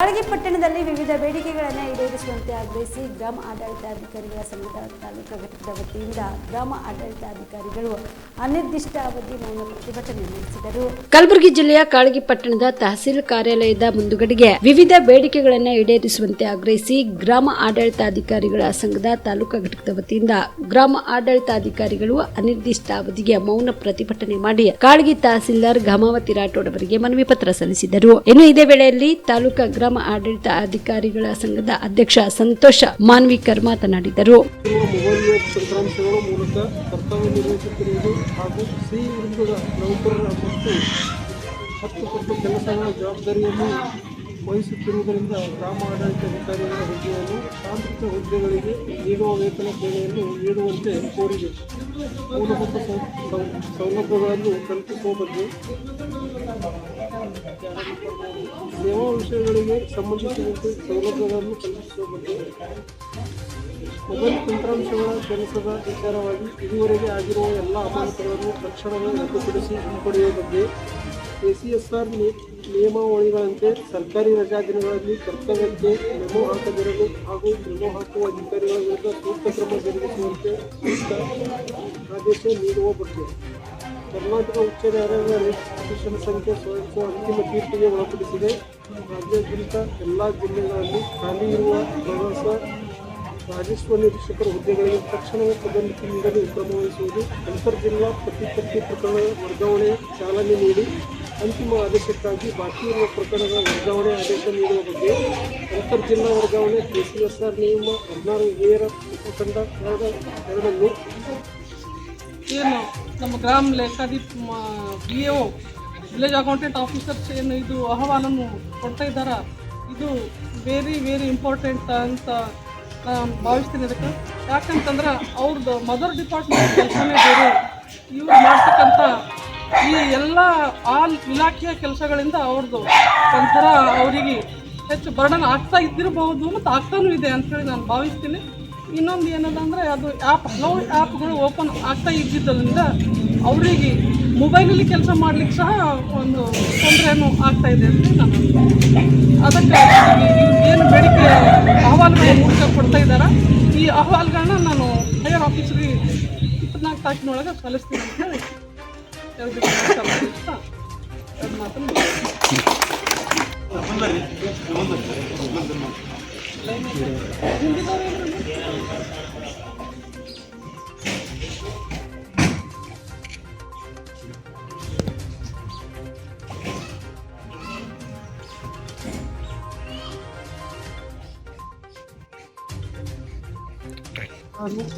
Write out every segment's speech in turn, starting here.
ಕಾಳಗಿ ಪಟ್ಟಣದಲ್ಲಿ ವಿವಿಧ ಬೇಡಿಕೆಗಳನ್ನು ಈಡೇರಿಸುವಂತೆ ಆಗ್ರಹಿಸಿ ಗ್ರಾಮ ಆಡಳಿತಾಧಿಕಾರಿಗಳ ಸಂಘದ ತಾಲೂಕು ಘಟಕದ ವತಿಯಿಂದ ಗ್ರಾಮ ಆಡಳಿತಾಧಿಕಾರಿಗಳು ಅನಿರ್ದಿಷ್ಟ ಅವಧಿ ಮೌನ ಪ್ರತಿಭಟನೆ ನಡೆಸಿದರು. ಕಲಬುರಗಿ ಜಿಲ್ಲೆಯ ಕಾಳಗಿ ಪಟ್ಟಣದ ತಹಸೀಲ್ ಕಾರ್ಯಾಲಯದ ಮುಂದುಗಡೆಗೆ ವಿವಿಧ ಬೇಡಿಕೆಗಳನ್ನು ಈಡೇರಿಸುವಂತೆ ಆಗ್ರಹಿಸಿ ಗ್ರಾಮ ಆಡಳಿತಾಧಿಕಾರಿಗಳ ಸಂಘದ ತಾಲೂಕು ಘಟಕದ ವತಿಯಿಂದ ಗ್ರಾಮ ಆಡಳಿತಾಧಿಕಾರಿಗಳು ಅನಿರ್ದಿಷ್ಟ ಅವಧಿಗೆ ಮೌನ ಪ್ರತಿಭಟನೆ ಮಾಡಿ ಕಾಳಗಿ ತಹಸೀಲ್ದಾರ್ ಘಮಾವತಿ ರಾಠೋಡ್ ಅವರಿಗೆ ಮನವಿ ಪತ್ರ ಸಲ್ಲಿಸಿದರು. ಇನ್ನು ಇದೇ ವೇಳೆಯಲ್ಲಿ ತಾಲೂಕಾ ಗ್ರಾಮ ಆಡಳಿತ ಅಧಿಕಾರಿಗಳ ಸಂಘದ ಅಧ್ಯಕ್ಷ ಸಂತೋಷ ಮಾನ್ವಿಕರ್ ಮಾತನಾಡಿದರು. ನಿರ್ವಹಿಸುತ್ತಿರುವುದು ಹಾಗೂ ನೌಕರರ ಮತ್ತು ಹತ್ತು ಕೆಲಸಗಳ ಜವಾಬ್ದಾರಿಯನ್ನು ವಹಿಸುತ್ತಿರುವುದರಿಂದ ಗ್ರಾಮ ಆಡಳಿತಾಧಿಕಾರಿಗಳ ಹುದ್ದೆಯನ್ನು ತಾಂತ್ರಿಕ ಹುದ್ದೆಗಳಿಗೆ ನೀಡುವ ವೇತನ ಸೇವೆಯನ್ನು ನೀಡುವಂತೆ ಕೋರಿದೆ. ಮೂಲಭೂತ ಸೌಲಭ್ಯಗಳನ್ನು ಕಲ್ಪಿಸುವ ಬಗ್ಗೆ ಸೇವಾ ವಿಷಯಗಳಿಗೆ ಸಂಬಂಧಿಸಿದಂತೆ ಸೌಲಭ್ಯಗಳನ್ನು ಕಲ್ಪಿಸುವ ಬಗ್ಗೆ ಮೊಬೈಲ್ ತಂತ್ರಾಂಶಗಳ ಕೆಲಸದ ವಿಚಾರವಾಗಿ ಇದುವರೆಗೆ ಆಗಿರುವ ಎಲ್ಲ ಅಮಾನತುಗಳನ್ನು ತಕ್ಷಣವೇ ರದ್ದುಪಡಿಸಿ ಹಿಂಪಡೆಯುವ ಬಗ್ಗೆ ಎ ಸಿ ಎಸ್ ಆರ್ ನಿಯಮಾವಳಿಗಳಂತೆ ಸರ್ಕಾರಿ ರಜಾ ದಿನಗಳಲ್ಲಿ ಕರ್ತವ್ಯಕ್ಕೆ ನೆಮೋ ಹಾಕದಿರಲು ಹಾಗೂ ನೆಮೋ ಹಾಕುವ ಅಧಿಕಾರಿಗಳ ವಿರುದ್ಧ ಸೂಕ್ತ ಕ್ರಮ ಜರುಗಿಸುವಂತೆ ಆದೇಶ ನೀಡುವ ಬಗ್ಗೆ ಕರ್ನಾಟಕ ಉಚ್ಚ ನ್ಯಾಯಾಲಯದ ರಿಜಿಸ್ಟ್ರೇಷನ್ ಸಂಖ್ಯೆ ಸೋರಿಸುವ ಅಂತಿಮ ತೀರ್ಪಿಗೆ ಒಳಪಡಿಸಿದೆ. ರಾಜ್ಯಾದ್ಯಂತ ಎಲ್ಲ ಜಿಲ್ಲೆಗಳಲ್ಲಿ ಖಾಲಿ ಇರುವ ಪ್ರವಾಸ ರಾಜಸ್ವ ನಿರೀಕ್ಷಕರ ಹುದ್ದೆಗಳಿಗೆ ತಕ್ಷಣವೇ ಪದೋನ್ನತಿ ನೀಡಲು ಕ್ರಮ ವಹಿಸುವುದು, ಅಂತರ್ಜಿಲ್ಲಾ ಪ್ರತಿಪತ್ತಿ ಪ್ರಕರಣ ವರ್ಗಾವಣೆ ಚಾಲನೆ ನೀಡಿ, ಅಂತಿಮ ಆದೇಶಕ್ಕಾಗಿ ಬಾಕಿ ಇರುವ ಪ್ರಕರಣಗಳ ವರ್ಗಾವಣೆ ಆದೇಶ ನೀಡುವ ಬಗ್ಗೆ ಅಂತರ್ಜಿಲ್ಲಾ ವರ್ಗಾವಣೆ, ಕೆಸಿಎಸ್ಆರ್ ನಿಯಮ ಹದಿನಾರು ಏರ ಉಪಖಂಡ ಎರಡು ಎರಡನ್ನು ಏನು, ನಮ್ಮ ಗ್ರಾಮ ಲೆಕ್ಕಾಧಿ B A village accountant officers ಏನು, ಇದು ಅಹವಾಲನ್ನು ಕೊಡ್ತಾ ಇದ್ದಾರೆ? ಇದು ವೆರಿ ವೆರಿ ಇಂಪಾರ್ಟೆಂಟ್ ಅಂತ ನಾನು ಭಾವಿಸ್ತೀನಿ ಅದಕ್ಕೆ. ಯಾಕಂತಂದ್ರೆ ಅವ್ರದ್ದು ಮದರ್ ಡಿಪಾರ್ಟ್ಮೆಂಟ್ ಕೆಲಸನೇ ಬೇರೆ. ಇವ್ರು ಮಾಡ್ತಕ್ಕಂಥ ಈ ಎಲ್ಲ ಆಲ್ ಇಲಾಖೆಯ ಕೆಲಸಗಳಿಂದ ಅವ್ರದ್ದು ಒಂಥರ ಅವರಿಗೆ ಹೆಚ್ಚು ಬರ್ಡನ್ ಆಗ್ತಾ ಇದ್ದಿರಬಹುದು ಮತ್ತು ಆಗ್ತಾನೂ ಇದೆ ಅಂತೇಳಿ ನಾನು ಭಾವಿಸ್ತೀನಿ. ಇನ್ನೊಂದು ಏನದ ಅದು ಆ್ಯಪ್ ಹಲವು ಆ್ಯಪ್ಗಳು ಓಪನ್ ಆಗ್ತಾ ಇದ್ದಿದ್ದರಿಂದ ಅವರಿಗೆ ಮೊಬೈಲಲ್ಲಿ ಕೆಲಸ ಮಾಡ್ಲಿಕ್ಕೆ ಸಹ ಒಂದು ತೊಂದರೆನೂ ಆಗ್ತಾ ಇದೆ ಅಂತ ನಾನು ಅದಕ್ಕೆ ಏನು ಬೇಡಿಕೆ ಅಹವಾಲುಗಳ ಮೂಲಕ ಕೊಡ್ತಾ ಇದ್ದಾರೆ? ಈ ಅಹವಾಲುಗಳನ್ನ ನಾನು ಹೈಯರ್ ಆಫೀಸ್ಗೆ ಇಪ್ಪತ್ನಾಲ್ಕು ತಾಕಿನೊಳಗೆ ಕಲಿಸ್ತೀನಿ ಅಂತ ಹೇಳಿ ಎರಡು ಮಾತನ್ನು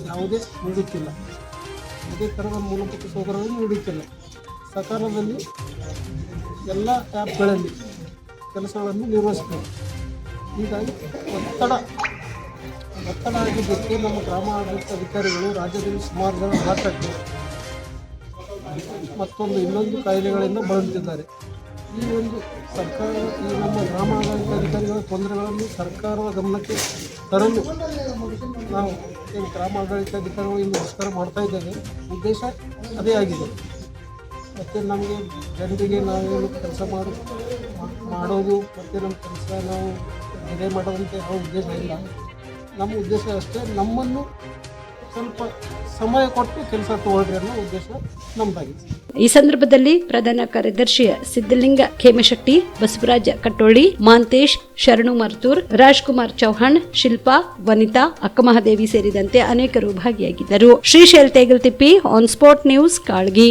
ಯಾವುದೇ ನೀಡುತ್ತಿಲ್ಲ ಅದೇ ಥರದ ಮೂಲಭೂತ ಸೌಕರ್ಯವನ್ನು ನೀಡುತ್ತಿಲ್ಲ ಸಕಾಲದಲ್ಲಿ ಎಲ್ಲ ಆ್ಯಪ್ಗಳಲ್ಲಿ ಕೆಲಸಗಳನ್ನು ನಿರ್ವಹಿಸ್ತೇವೆ ಹೀಗಾಗಿ ಒತ್ತಡ. ಒತ್ತಡ ಆಗಿದ್ದಕ್ಕೆ ನಮ್ಮ ಗ್ರಾಮ ಆಡಳಿತ ಅಧಿಕಾರಿಗಳು ರಾಜ್ಯದಲ್ಲಿ ಸುಮಾರು ಜನ ಮಾತಾಡ್ತಾರೆ ಮತ್ತೊಂದು ಇನ್ನೊಂದು ಕಾಯಿಲೆಗಳಿಂದ ಬಳಲುತ್ತಿದ್ದಾರೆ. ಈ ಒಂದು ಸರ್ಕಾರ, ಈ ನಮ್ಮ ಗ್ರಾಮ ಆಡಳಿತ ಅಧಿಕಾರಿಗಳ ತೊಂದರೆಗಳನ್ನು ಸರ್ಕಾರದ ಗಮನಕ್ಕೆ ತರಲು ನಾವು ಏನು ಗ್ರಾಮ ಆಡಳಿತ ಅಧಿಕಾರಿಗಳು ಇಂದು ನಮಸ್ಕಾರ ಮಾಡ್ತಾ ಇದ್ದೇವೆ. ಉದ್ದೇಶ ಅದೇ ಆಗಿದೆ. ಮತ್ತು ನಮಗೆ ಜನರಿಗೆ ನಾವೇನು ಕೆಲಸ ಮಾಡು, ಮಾಡೋದು, ಮತ್ತು ನಮ್ಮ ಕೆಲಸ ನಾವು ಇದೇ ಮಾಡೋದಂತ ಯಾವ ಉದ್ದೇಶ ಇಲ್ಲ. ನಮ್ಮ ಉದ್ದೇಶ ಅಷ್ಟೇ, ನಮ್ಮನ್ನು ಸ್ವಲ್ಪ ಸಮಯ ಕೊಟ್ಟು ಕೆಲಸ ತಗೊಳ್ರಿ ಅನ್ನೋ ಉದ್ದೇಶ ನಮ್ಮದಾಗಿದೆ ಈ ಸಂದರ್ಭದಲ್ಲಿ ಪ್ರಧಾನ ಕಾರ್ಯದರ್ಶಿ ಸಿದ್ದಲಿಂಗ ಖೇಮಶೆಟ್ಟಿ, ಬಸವರಾಜ ಕಟ್ಟೋಳಿ, ಮಾಂತೇಶ್ ಶರಣು ಮರ್ತೂರ್, ರಾಜ್ಕುಮಾರ್ ಚೌಹಾಣ್, ಶಿಲ್ಪಾ, ವನಿತಾ, ಅಕ್ಕಮಹಾದೇವಿ ಸೇರಿದಂತೆ ಅನೇಕರು ಭಾಗಿಯಾಗಿದ್ದರು. Shrishail Tegaltippi on spot news Kalgi.